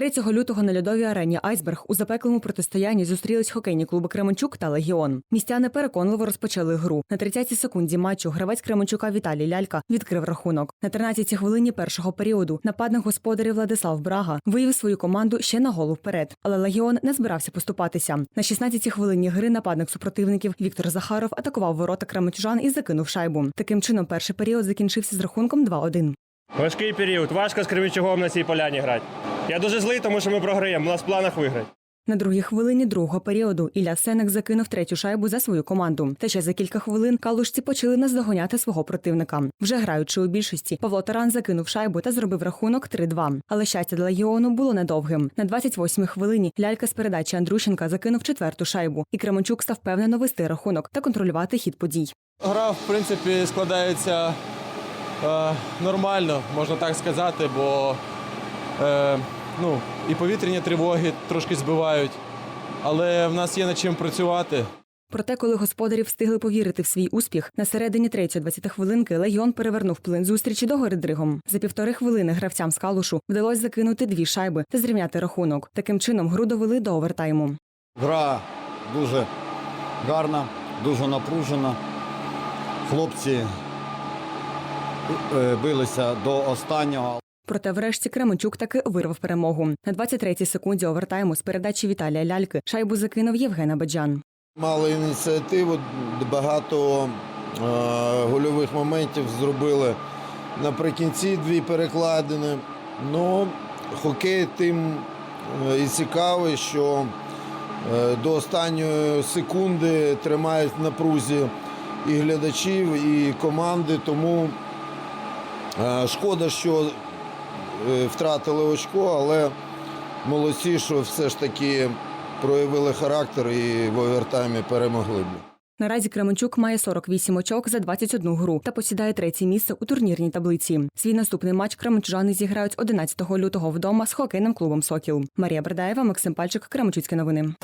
3 лютого на льодовій арені Айсберг у запеклому протистоянні зустрілись хокейні клуби Кременчук та Легіон. Містяни переконливо розпочали гру. На 30-й секунді матчу гравець Кременчука Віталій Лялька відкрив рахунок. На 13-й хвилині першого періоду нападник господарів Владислав Брага вивів свою команду ще на голу вперед, але Легіон не збирався поступатися. На 16-й хвилині гри нападник супротивників Віктор Захаров атакував ворота кременчужан і закинув шайбу. Таким чином, перший період закінчився з рахунком 2-1. Важкий період, важко з Кривичугом на цій поляні грати. Я дуже злий, тому що ми програємо. У нас в планах виграти. На другій хвилині другого періоду Ілля Сенек закинув третю шайбу за свою команду. Та ще за кілька хвилин калушці почали наздоганяти свого противника. Вже граючи у більшості, Павло Таран закинув шайбу та зробив рахунок 3-2. Але щастя для легіону було недовгим. На 28-й хвилині лялька з передачі Андрющенка закинув четверту шайбу, і Кременчук став впевнено вести рахунок та контролювати хід подій. Гра, в принципі, складається е, нормально, можна так сказати, бо е, ну, і повітряні тривоги трошки збивають, але в нас є над чим працювати. Проте, коли господарі встигли повірити в свій успіх, на середині третьої 20 хвилинки легіон перевернув плин зустрічі до гори Дригом. За півтори хвилини гравцям з калушу вдалося закинути дві шайби та зрівняти рахунок. Таким чином гру довели до овертайму. Гра дуже гарна, дуже напружена. Хлопці е, билися до останнього. Проте, врешті, Кременчук таки вирвав перемогу. На 23-й секунді овертайму з передачі Віталія Ляльки шайбу закинув Євген Абаджан. Мали ініціативу, багато е, гольових моментів зробили наприкінці дві перекладини. Ну, хокей тим е, і цікавий, що е, до останньої секунди тримають в напрузі і глядачів, і команди. Тому е, шкода, що втратили очко, але молодці, що все ж таки проявили характер і в овертаймі перемогли. Наразі Кременчук має 48 очок за 21 гру та посідає третє місце у турнірній таблиці. Свій наступний матч кременчужани зіграють 11 лютого вдома з хокейним клубом Сокіл. Марія Бердаєва, Максим Пальчик, Кременчуцькі новини.